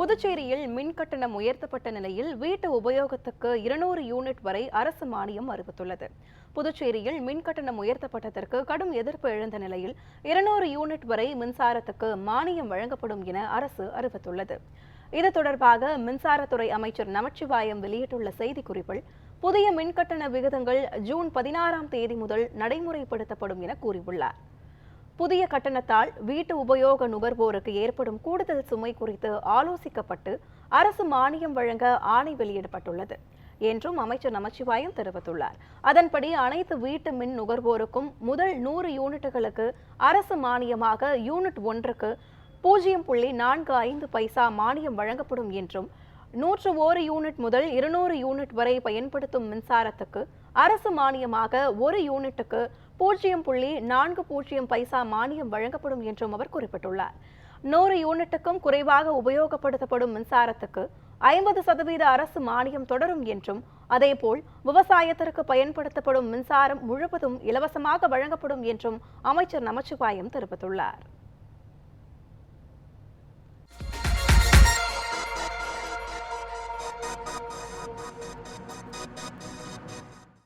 புதுச்சேரியில் மின் கட்டணம் உயர்த்தப்பட்ட நிலையில் வீட்டு உபயோகத்துக்கு இருநூறு யூனிட் வரை அரசு மானியம் அறிவித்துள்ளது. புதுச்சேரியில் மின் கட்டணம் உயர்த்தப்பட்டதற்கு கடும் எதிர்ப்பு எழுந்த நிலையில் இருநூறு யூனிட் வரை மின்சாரத்துக்கு மானியம் வழங்கப்படும் என அரசு அறிவித்துள்ளது. இது தொடர்பாக மின்சாரத்துறை அமைச்சர் நமச்சிவாயம் வெளியிட்டுள்ள செய்திக்குறிப்பில் புதிய மின்கட்டண விகிதங்கள் ஜூன் பதினாறாம் தேதி முதல் நடைமுறைப்படுத்தப்படும் என கூறியுள்ளார். புதிய கட்டணத்தால் வீட்டு உபயோக நுகர்வோருக்கு ஏற்படும் கூடுதல் சுமை குறித்து ஆலோசிக்கப்பட்டு அரசு மானியம் வழங்க ஆணை வெளியிடப்பட்டுள்ளது என்றும் அமைச்சர் நமச்சிவாயம் தெரிவித்துள்ளார். அதன்படி அனைத்து வீட்டு மின் நுகர்வோருக்கும் முதல் நூறு யூனிட்டுகளுக்கு அரசு மானியமாக யூனிட் ஒன்றுக்கு பூஜ்ஜியம் புள்ளி நான்கு ஐந்து பைசா மானியம் வழங்கப்படும் என்றும் நூற்று ஓரு யூனிட் முதல் இருநூறு யூனிட் வரை பயன்படுத்தும் மின்சாரத்துக்கு அரசு மானியமாக ஒரு யூனிட்டுக்கு பூஜ்ஜியம் புள்ளி நான்கு பூஜ்ஜியம் பைசா மானியம் வழங்கப்படும் என்றும் அவர் குறிப்பிட்டுள்ளார். நூறு யூனிட்டுக்கும் குறைவாக உபயோகப்படுத்தப்படும் மின்சாரத்துக்கு ஐம்பது சதவீத அரசு மானியம் தொடரும் என்றும் அதேபோல் விவசாயத்திற்கு பயன்படுத்தப்படும் மின்சாரம் முழுவதும் இலவசமாக வழங்கப்படும் என்றும் அமைச்சர் நமச்சிவாயம் தெரிவித்துள்ளார்.